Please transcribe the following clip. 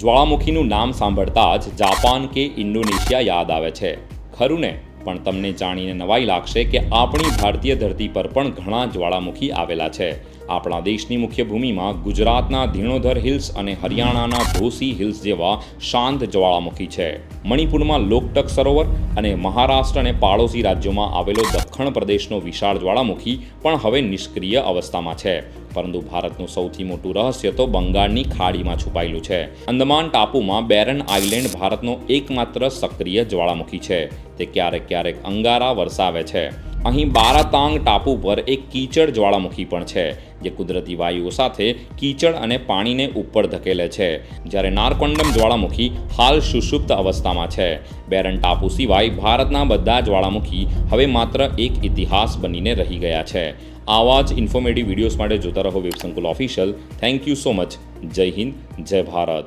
જ્વાળામુખીનું નામ સાંભળતા જ જાપાન કે ઇન્ડોનેશિયા યાદ આવે છે. ખરું ને પણ તમને જાણીને નવાઈ લાગશે કે આપણી ભારતીય ધરતી પર પણ ઘણા જ્વાળામુખી આવેલા છે. આપણા દેશની મુખ્ય ભૂમિમાં ગુજરાતના ધીણોધર હિલ્સ અને હરિયાણાના ધોસી હિલ્સ જેવા શાંત જ્વાળામુખી છે. મણિપુરમાં લોકટક સરોવર અને મહારાષ્ટ્ર અને પાડોશી રાજ્યોમાં આવેલો દક્ષિણ પ્રદેશનો વિશાળ જ્વાળામુખી પણ હવે નિષ્ક્રિય અવસ્થામાં છે. પરંતુ ભારતનું સૌથી મોટું રહસ્ય તો બંગાળની ખાડીમાં છુપાયેલું છે. અંદમાન ટાપુમાં બેરન આઇલેન્ડ ભારતનો એકમાત્ર સક્રિય જ્વાળામુખી છે. તે ક્યારેક ક્યારેક અંગારા વરસાવે છે. અહીં બારાતાંગ ટાપુ પર એક કીચડ જ્વાળામુખી પણ છે, જે કુદરતી વાયુઓ સાથે કીચડ અને પાણીને ઉપર ધકેલે છે. જ્યારે નારકોંડમ જ્વાળામુખી હાલ સુષુપ્ત અવસ્થામાં છે. બેરન ટાપુ સિવાય ભારતના બધા જ્વાળામુખી હવે માત્ર એક ઇતિહાસ બનીને રહી ગયા છે. આવા જ ઇન્ફોર્મેટિવ વિડીયોઝ માટે જોતા રહો Websankul official. Thank you so much જય હિન્દ, જય ભારત.